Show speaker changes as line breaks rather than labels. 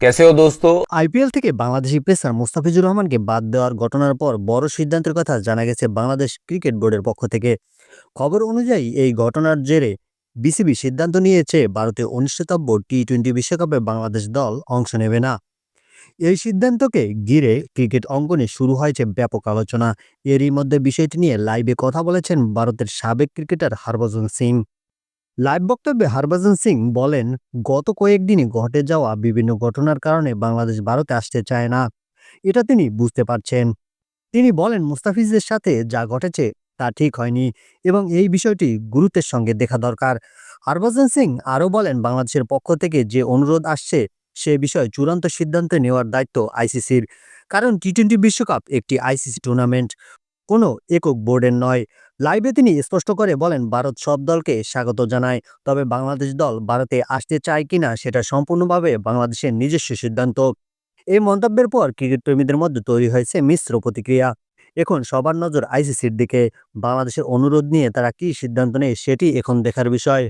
कैसे हो दोस्तों
আইপিএল থেকে বাংলাদেশি পেসার মোস্তাফিজুর রহমানকে বাদ দেওয়ার ঘটনার পর বড় সিদ্ধান্তের কথা জানা গেছে বাংলাদেশ ক্রিকেট বোর্ডের পক্ষ থেকে খবর অনুযায়ী এই ঘটনার জেরে বিসিবি সিদ্ধান্ত নিয়েছে ভারতে অনুষ্ঠিতব্য টি টোয়েন্টি বিশ্বকাপে বাংলাদেশ দল অংশ নেবে না এই সিদ্ধান্তকে ঘিরে ক্রিকেট অঙ্গনে শুরু হয়েছে ব্যাপক আলোচনা এরই মধ্যে বিষয়টি নিয়ে লাইভে কথা বলেছেন ভারতের সাবেক ক্রিকেটার হরভজন সিং লাইভ বক্তব্যে হরভজন সিং বলেন, গত কয়েকদিনে ঘটে যাওয়া বিভিন্ন ঘটনার কারণে বাংলাদেশ ভারতে আসতে চায় না। এটা তিনি বুঝতে পারছেন। তিনি বলেন, মুস্তাফিজের সাথে যা ঘটেছে তা ঠিক হয়নি এবং এই বিষয়টি গুরুত্বের সঙ্গে দেখা দরকার। হরভজন সিং আরও বলেন, বাংলাদেশের পক্ষ থেকে যে অনুরোধ আসছে, সে বিষয়ে চূড়ান্ত সিদ্ধান্ত নেওয়ার দায়িত্ব আইসিসির। কারণ টি টোয়েন্টি বিশ্বকাপ একটি আইসিসি টুর্নামেন্ট। কোনো একক বোর্ডের নয়। লাইভে তিনি স্পষ্ট করে বলেন, ভারত সব দলকে স্বাগত জানায় তবে বাংলাদেশ দল ভারতে আসতে চায় কিনা সেটা সম্পূর্ণভাবে বাংলাদেশের নিজস্ব সিদ্ধান্ত। এই মন্তব্যের পর ক্রিকেট প্রেমীদের মধ্যে তৈরি হয়েছে মিশ্র প্রতিক্রিয়া। এখন সবার নজর আইসিসির দিকে। বাংলাদেশের অনুরোধ নিয়ে তারা কি সিদ্ধান্ত নেয় সেটি এখন দেখার বিষয়।